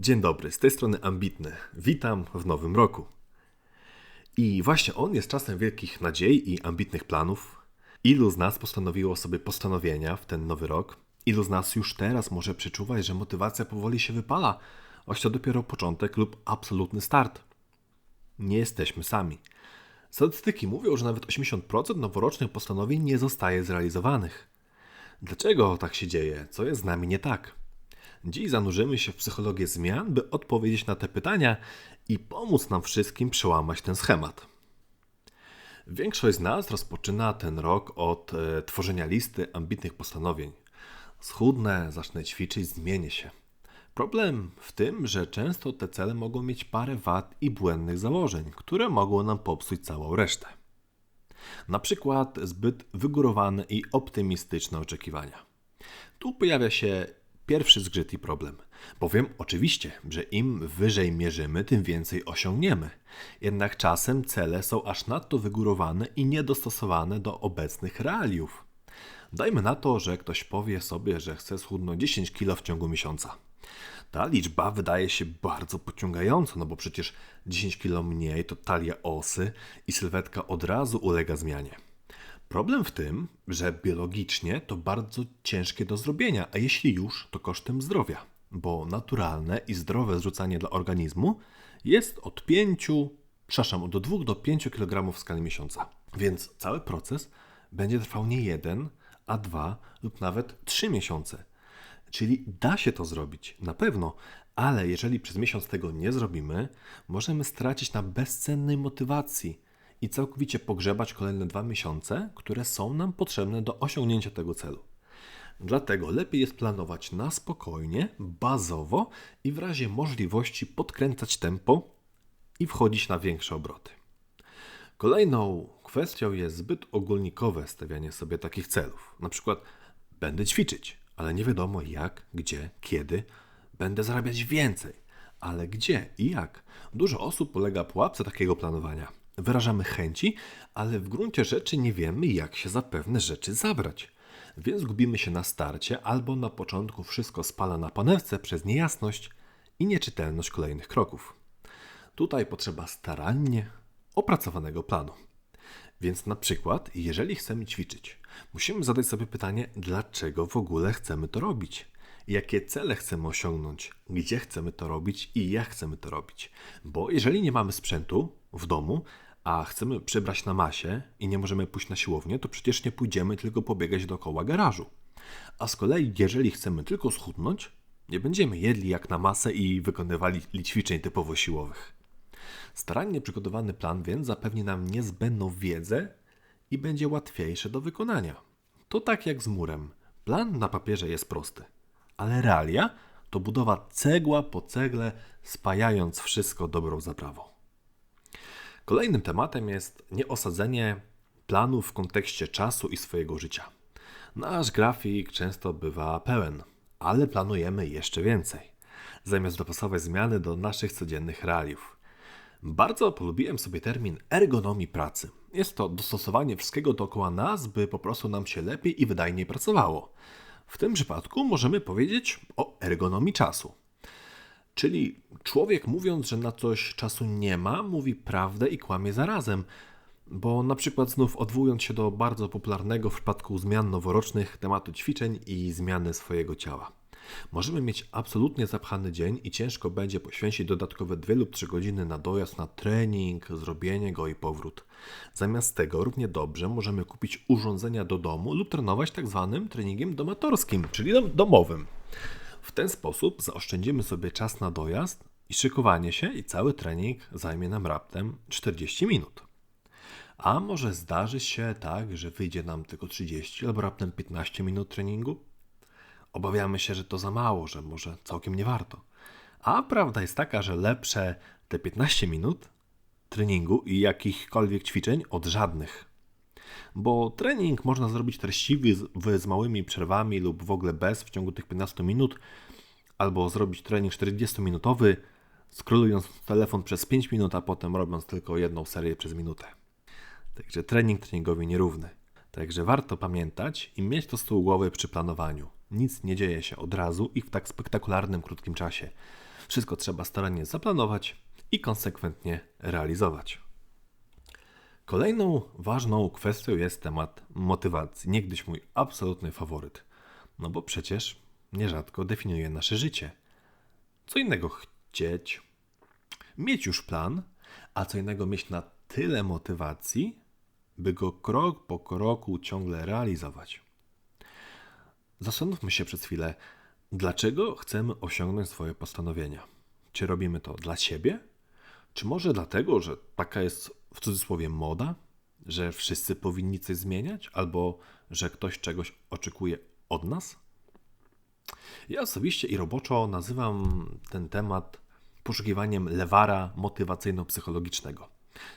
Dzień dobry, z tej strony Ambitny. Witam w nowym roku. I właśnie on jest czasem wielkich nadziei i ambitnych planów. Ilu z nas postanowiło sobie postanowienia w ten nowy rok? Ilu z nas już teraz może przeczuwać, że motywacja powoli się wypala, choć to dopiero początek lub absolutny start? Nie jesteśmy sami. Statystyki mówią, że nawet 80% noworocznych postanowień nie zostaje zrealizowanych. Dlaczego tak się dzieje? Co jest z nami nie tak? Dziś zanurzymy się w psychologię zmian, by odpowiedzieć na te pytania i pomóc nam wszystkim przełamać ten schemat. Większość z nas rozpoczyna ten rok od e, tworzenia listy ambitnych postanowień. Schudnę, zacznę ćwiczyć, zmienię się. Problem w tym, że często te cele mogą mieć parę wad i błędnych założeń, które mogą nam popsuć całą resztę. Na przykład zbyt wygórowane i optymistyczne oczekiwania. Tu pojawia się pierwszy zgrzyt i problem. Bowiem oczywiście, że im wyżej mierzymy, tym więcej osiągniemy. Jednak czasem cele są aż nadto wygórowane i niedostosowane do obecnych realiów. Dajmy na to, że ktoś powie sobie, że chce schudnąć 10 kg w ciągu miesiąca. Ta liczba wydaje się bardzo pociągająca, no bo przecież 10 kg mniej to talia osy i sylwetka od razu ulega zmianie. Problem w tym, że biologicznie to bardzo ciężkie do zrobienia, a jeśli już, to kosztem zdrowia, bo naturalne i zdrowe zrzucanie dla organizmu jest od 5, przepraszam, od 2 do 5 kg w skali miesiąca. Więc cały proces będzie trwał nie jeden, a dwa lub nawet trzy miesiące. Czyli da się to zrobić, na pewno, ale jeżeli przez miesiąc tego nie zrobimy, możemy stracić na bezcennej motywacji i całkowicie pogrzebać kolejne dwa miesiące, które są nam potrzebne do osiągnięcia tego celu. Dlatego lepiej jest planować na spokojnie, bazowo i w razie możliwości podkręcać tempo i wchodzić na większe obroty. Kolejną kwestią jest zbyt ogólnikowe stawianie sobie takich celów. Na przykład będę ćwiczyć, ale nie wiadomo jak, gdzie, kiedy. Będę zarabiać więcej, ale gdzie i jak. Dużo osób polega pułapce takiego planowania. Wyrażamy chęci, ale w gruncie rzeczy nie wiemy, jak się za pewne rzeczy zabrać. Więc gubimy się na starcie, albo na początku wszystko spala na panewce przez niejasność i nieczytelność kolejnych kroków. Tutaj potrzeba starannie opracowanego planu. Więc na przykład, jeżeli chcemy ćwiczyć, musimy zadać sobie pytanie, dlaczego w ogóle chcemy to robić? Jakie cele chcemy osiągnąć, gdzie chcemy to robić i jak chcemy to robić? Bo jeżeli nie mamy sprzętu w domu, a chcemy przybrać na masie i nie możemy pójść na siłownię, to przecież nie pójdziemy tylko pobiegać dookoła garażu. A z kolei, jeżeli chcemy tylko schudnąć, nie będziemy jedli jak na masę i wykonywali ćwiczeń typowo siłowych. Starannie przygotowany plan więc zapewni nam niezbędną wiedzę i będzie łatwiejszy do wykonania. To tak jak z murem. Plan na papierze jest prosty, ale realia to budowa cegła po cegle, spajając wszystko dobrą zaprawą. Kolejnym tematem jest nieosadzenie planu w kontekście czasu i swojego życia. Nasz grafik często bywa pełen, ale planujemy jeszcze więcej, zamiast dopasować zmiany do naszych codziennych realiów. Bardzo polubiłem sobie termin ergonomii pracy. Jest to dostosowanie wszystkiego dookoła nas, by po prostu nam się lepiej i wydajniej pracowało. W tym przypadku możemy powiedzieć o ergonomii czasu. Czyli człowiek mówiąc, że na coś czasu nie ma, mówi prawdę i kłamie zarazem. Bo na przykład znów odwołując się do bardzo popularnego w przypadku zmian noworocznych tematu ćwiczeń i zmiany swojego ciała. Możemy mieć absolutnie zapchany dzień i ciężko będzie poświęcić dodatkowe 2 lub 3 godziny na dojazd na trening, zrobienie go i powrót. Zamiast tego równie dobrze możemy kupić urządzenia do domu lub trenować tak zwanym treningiem domatorskim, czyli domowym. W ten sposób zaoszczędzimy sobie czas na dojazd i szykowanie się i cały trening zajmie nam raptem 40 minut. A może zdarzy się tak, że wyjdzie nam tylko 30 albo raptem 15 minut treningu? Obawiamy się, że to za mało, że może całkiem nie warto. A prawda jest taka, że lepsze te 15 minut treningu i jakichkolwiek ćwiczeń od żadnych. Bo trening można zrobić treściwy z, z małymi przerwami lub w ogóle bez w ciągu tych 15 minut, albo zrobić trening 40-minutowy, skrolując telefon przez 5 minut, a potem robiąc tylko jedną serię przez minutę. Także trening treningowi nierówny. Także warto pamiętać i mieć to z tyłu głowy przy planowaniu. Nic nie dzieje się od razu i w tak spektakularnym, krótkim czasie. Wszystko trzeba starannie zaplanować i konsekwentnie realizować. Kolejną ważną kwestią jest temat motywacji. Niegdyś mój absolutny faworyt. No bo przecież nierzadko definiuje nasze życie. Co innego chcieć, mieć już plan, a co innego mieć na tyle motywacji, by go krok po kroku ciągle realizować. Zastanówmy się przez chwilę, dlaczego chcemy osiągnąć swoje postanowienia. Czy robimy to dla siebie? Czy może dlatego, że taka jest w cudzysłowie moda, że wszyscy powinni coś zmieniać, albo że ktoś czegoś oczekuje od nas? Ja osobiście i roboczo nazywam ten temat poszukiwaniem lewara motywacyjno-psychologicznego.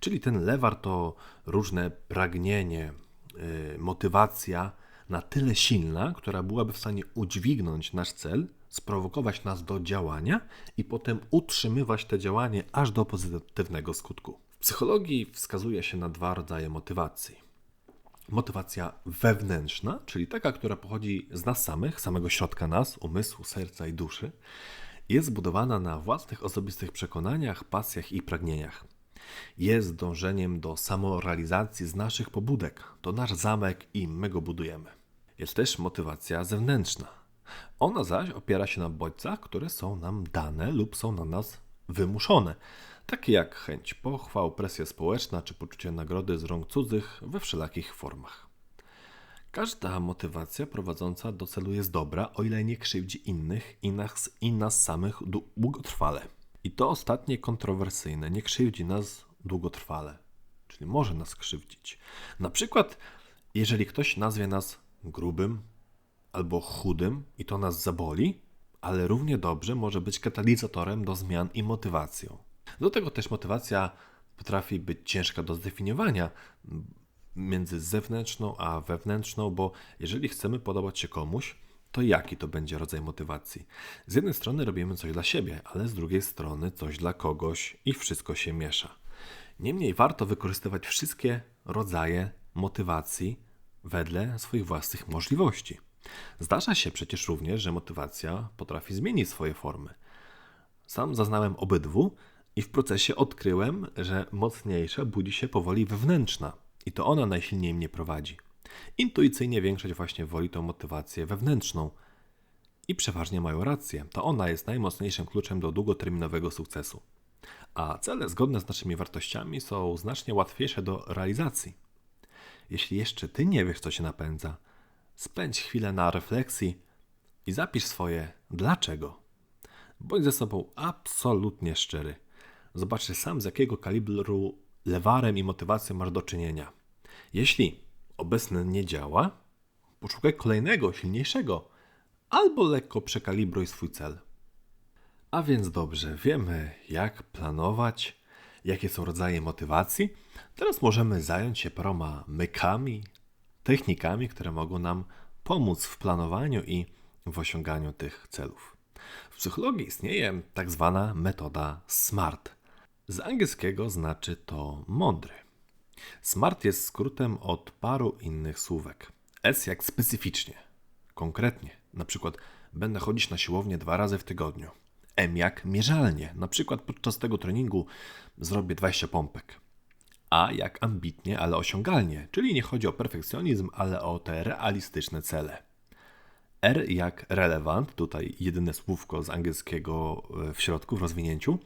Czyli ten lewar to różne pragnienie, yy, motywacja na tyle silna, która byłaby w stanie udźwignąć nasz cel, sprowokować nas do działania i potem utrzymywać te działanie aż do pozytywnego skutku. W psychologii wskazuje się na dwa rodzaje motywacji. Motywacja wewnętrzna, czyli taka, która pochodzi z nas samych, samego środka nas, umysłu, serca i duszy, jest zbudowana na własnych osobistych przekonaniach, pasjach i pragnieniach. Jest dążeniem do samorealizacji z naszych pobudek. To nasz zamek i my go budujemy. Jest też motywacja zewnętrzna. Ona zaś opiera się na bodźcach, które są nam dane lub są na nas wymuszone takie jak chęć pochwał, presja społeczna czy poczucie nagrody z rąk cudzych we wszelakich formach. Każda motywacja prowadząca do celu jest dobra, o ile nie krzywdzi innych i nas, i nas samych długotrwale. I to ostatnie kontrowersyjne, nie krzywdzi nas długotrwale, czyli może nas krzywdzić. Na przykład, jeżeli ktoś nazwie nas grubym albo chudym i to nas zaboli, ale równie dobrze może być katalizatorem do zmian i motywacją. Do tego też motywacja potrafi być ciężka do zdefiniowania między zewnętrzną a wewnętrzną, bo jeżeli chcemy podobać się komuś, to jaki to będzie rodzaj motywacji? Z jednej strony robimy coś dla siebie, ale z drugiej strony coś dla kogoś i wszystko się miesza. Niemniej warto wykorzystywać wszystkie rodzaje motywacji wedle swoich własnych możliwości. Zdarza się przecież również, że motywacja potrafi zmienić swoje formy. Sam zaznałem obydwu i w procesie odkryłem, że mocniejsza budzi się powoli wewnętrzna i to ona najsilniej mnie prowadzi. Intuicyjnie większość właśnie woli tą motywację wewnętrzną. I przeważnie mają rację. To ona jest najmocniejszym kluczem do długoterminowego sukcesu. A cele zgodne z naszymi wartościami są znacznie łatwiejsze do realizacji. Jeśli jeszcze ty nie wiesz, co się napędza, spędź chwilę na refleksji i zapisz swoje dlaczego. Bądź ze sobą absolutnie szczery. Zobaczcie sam, z jakiego kalibru lewarem i motywacją masz do czynienia. Jeśli obecny nie działa, poszukaj kolejnego, silniejszego, albo lekko przekalibruj swój cel. A więc dobrze, wiemy jak planować, jakie są rodzaje motywacji. Teraz możemy zająć się paroma mykami, technikami, które mogą nam pomóc w planowaniu i w osiąganiu tych celów. W psychologii istnieje tak zwana metoda SMART. Z angielskiego znaczy to mądry. Smart jest skrótem od paru innych słówek. S jak specyficznie, konkretnie, na przykład będę chodzić na siłownię dwa razy w tygodniu. M jak mierzalnie, na przykład podczas tego treningu zrobię 20 pompek. A jak ambitnie, ale osiągalnie, czyli nie chodzi o perfekcjonizm, ale o te realistyczne cele. R jak relevant, tutaj jedyne słówko z angielskiego e, w środku, w rozwinięciu,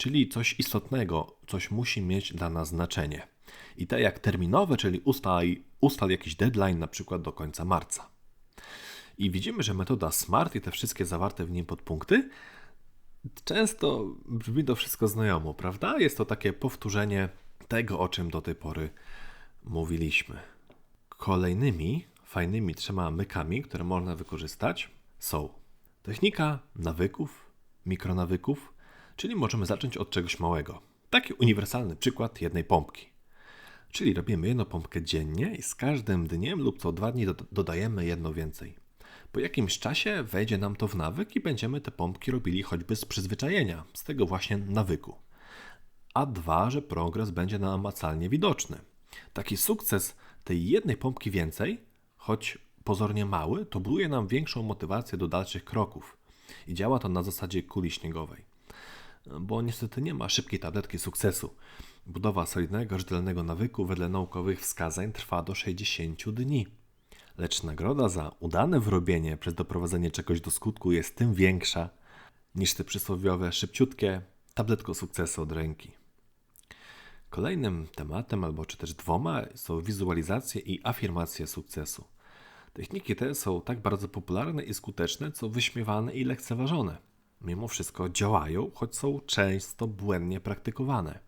czyli coś istotnego, coś musi mieć dla nas znaczenie. I te jak terminowe, czyli ustal, ustal jakiś deadline, na przykład do końca marca. I widzimy, że metoda SMART i te wszystkie zawarte w nim podpunkty często brzmi to wszystko znajomo, prawda? Jest to takie powtórzenie tego, o czym do tej pory mówiliśmy. Kolejnymi fajnymi trzema mykami, które można wykorzystać, są technika nawyków, mikronawyków, czyli możemy zacząć od czegoś małego. Taki uniwersalny przykład jednej pompki. Czyli robimy jedną pompkę dziennie i z każdym dniem lub co dwa dni dodajemy jedno więcej. Po jakimś czasie wejdzie nam to w nawyk i będziemy te pompki robili choćby z przyzwyczajenia, z tego właśnie nawyku. A dwa, że progres będzie namacalnie widoczny. Taki sukces tej jednej pompki więcej, choć pozornie mały, to buduje nam większą motywację do dalszych kroków. I działa to na zasadzie kuli śniegowej. Bo niestety nie ma szybkiej tabletki sukcesu. Budowa solidnego, rzetelnego nawyku wedle naukowych wskazań trwa do 60 dni. Lecz nagroda za udane wyrobienie przez doprowadzenie czegoś do skutku jest tym większa niż te przysłowiowe szybciutkie tabletko sukcesu od ręki. Kolejnym tematem, albo czy też dwoma, są wizualizacje i afirmacje sukcesu. Techniki te są tak bardzo popularne i skuteczne, co wyśmiewane i lekceważone. Mimo wszystko działają, choć są często błędnie praktykowane.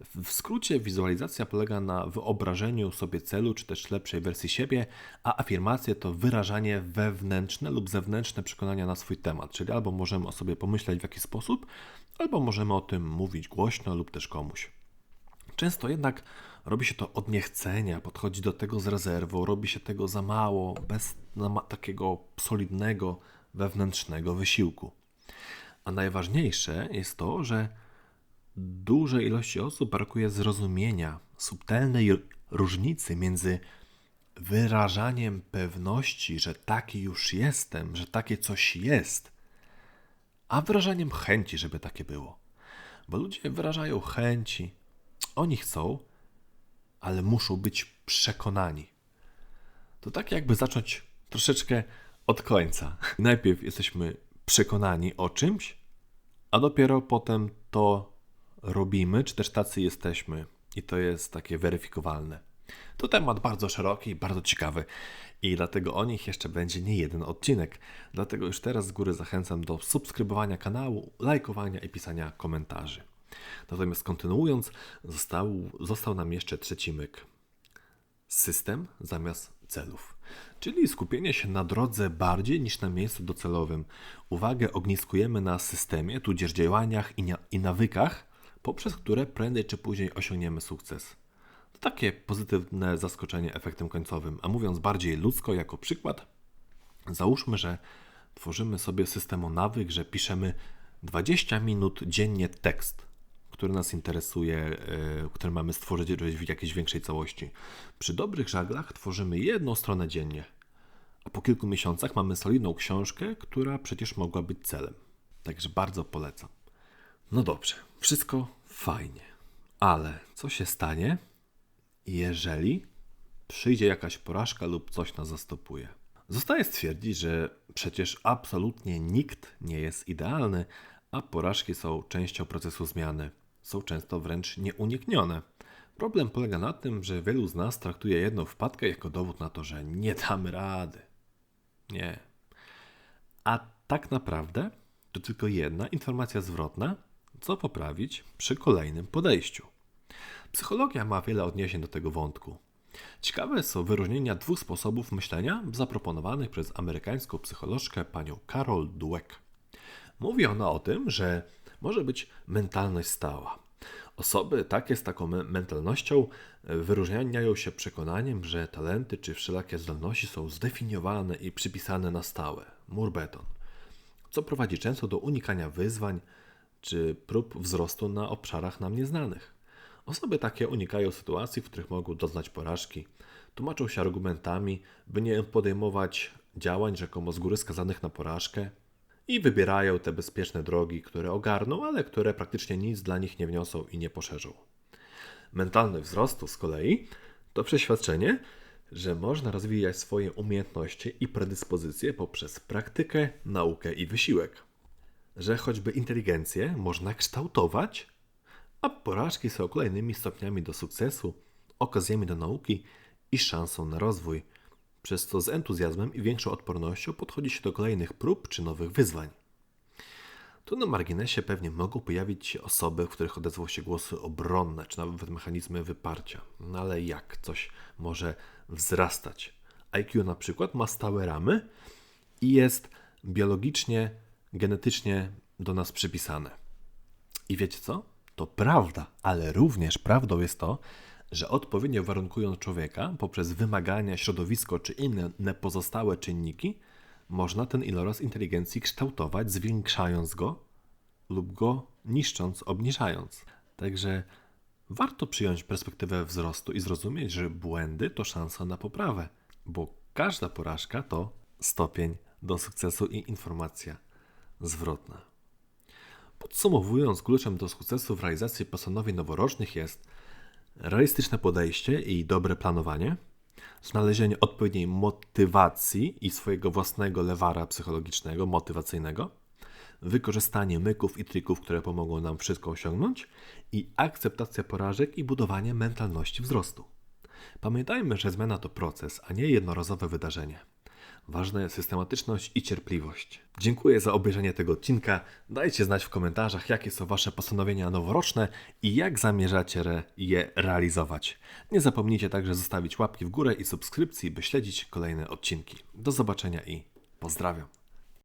W skrócie, wizualizacja polega na wyobrażeniu sobie celu, czy też lepszej wersji siebie, a afirmacje to wyrażanie wewnętrzne lub zewnętrzne przekonania na swój temat, czyli albo możemy o sobie pomyśleć w jakiś sposób, albo możemy o tym mówić głośno lub też komuś. Często jednak robi się to od niechcenia, podchodzi do tego z rezerwą, robi się tego za mało, bez takiego solidnego, wewnętrznego wysiłku. A najważniejsze jest to, że dużej ilości osób brakuje zrozumienia subtelnej różnicy między wyrażaniem pewności, że taki już jestem, że takie coś jest, a wyrażaniem chęci, żeby takie było. Bo ludzie wyrażają chęci, oni chcą, ale muszą być przekonani. To tak jakby zacząć troszeczkę od końca. Najpierw jesteśmy przekonani o czymś, a dopiero potem to robimy, czy też tacy jesteśmy. I to jest takie weryfikowalne. To temat bardzo szeroki, bardzo ciekawy i dlatego o nich jeszcze będzie nie jeden odcinek. Dlatego już teraz z góry zachęcam do subskrybowania kanału, lajkowania i pisania komentarzy. Natomiast kontynuując, został, został nam jeszcze trzeci myk. System zamiast celów. Czyli skupienie się na drodze bardziej niż na miejscu docelowym. Uwagę ogniskujemy na systemie, tudzież działaniach i, i nawykach, poprzez które prędzej czy później osiągniemy sukces. To takie pozytywne zaskoczenie efektem końcowym. A mówiąc bardziej ludzko, jako przykład, załóżmy, że tworzymy sobie systemu nawyk, że piszemy 20 minut dziennie tekst który nas interesuje, e, który mamy stworzyć w jakiejś większej całości. Przy dobrych żaglach tworzymy jedną stronę dziennie, a po kilku miesiącach mamy solidną książkę, która przecież mogła być celem. Także bardzo polecam. No dobrze, wszystko fajnie, ale co się stanie, jeżeli przyjdzie jakaś porażka lub coś nas zastopuje? Zostaje stwierdzić, że przecież absolutnie nikt nie jest idealny, a porażki są częścią procesu zmiany są często wręcz nieuniknione. Problem polega na tym, że wielu z nas traktuje jedną wpadkę jako dowód na to, że nie damy rady. Nie. A tak naprawdę to tylko jedna informacja zwrotna, co poprawić przy kolejnym podejściu. Psychologia ma wiele odniesień do tego wątku. Ciekawe są wyróżnienia dwóch sposobów myślenia zaproponowanych przez amerykańską psycholożkę panią Carol Dweck. Mówi ona o tym, że może być mentalność stała. Osoby takie z taką mentalnością e, wyróżniają się przekonaniem, że talenty czy wszelakie zdolności są zdefiniowane i przypisane na stałe, mur beton, co prowadzi często do unikania wyzwań czy prób wzrostu na obszarach nam nieznanych. Osoby takie unikają sytuacji, w których mogą doznać porażki, tłumaczą się argumentami, by nie podejmować działań rzekomo z góry skazanych na porażkę, i wybierają te bezpieczne drogi, które ogarną, ale które praktycznie nic dla nich nie wniosą i nie poszerzą. Mentalność wzrostu z kolei to przeświadczenie, że można rozwijać swoje umiejętności i predyspozycje poprzez praktykę, naukę i wysiłek. Że choćby inteligencję można kształtować, a porażki są kolejnymi stopniami do sukcesu, okazjami do nauki i szansą na rozwój przez co z entuzjazmem i większą odpornością podchodzi się do kolejnych prób czy nowych wyzwań. Tu na marginesie pewnie mogą pojawić się osoby, w których odezwą się głosy obronne, czy nawet mechanizmy wyparcia. No ale jak coś może wzrastać? IQ na przykład ma stałe ramy i jest biologicznie, genetycznie do nas przypisane. I wiecie co? To prawda, ale również prawdą jest to, że odpowiednio warunkując człowieka poprzez wymagania, środowisko czy inne pozostałe czynniki, można ten iloraz inteligencji kształtować, zwiększając go lub go niszcząc, obniżając. Także warto przyjąć perspektywę wzrostu i zrozumieć, że błędy to szansa na poprawę, bo każda porażka to stopień do sukcesu i informacja zwrotna. Podsumowując, kluczem do sukcesu w realizacji postanowień noworocznych jest realistyczne podejście i dobre planowanie, znalezienie odpowiedniej motywacji i swojego własnego lewara psychologicznego, motywacyjnego, wykorzystanie myków i trików, które pomogą nam wszystko osiągnąć i akceptacja porażek i budowanie mentalności wzrostu. Pamiętajmy, że zmiana to proces, a nie jednorazowe wydarzenie. Ważna jest systematyczność i cierpliwość. Dziękuję za obejrzenie tego odcinka. Dajcie znać w komentarzach, jakie są Wasze postanowienia noworoczne i jak zamierzacie je realizować. Nie zapomnijcie także zostawić łapki w górę i subskrypcji, by śledzić kolejne odcinki. Do zobaczenia i pozdrawiam.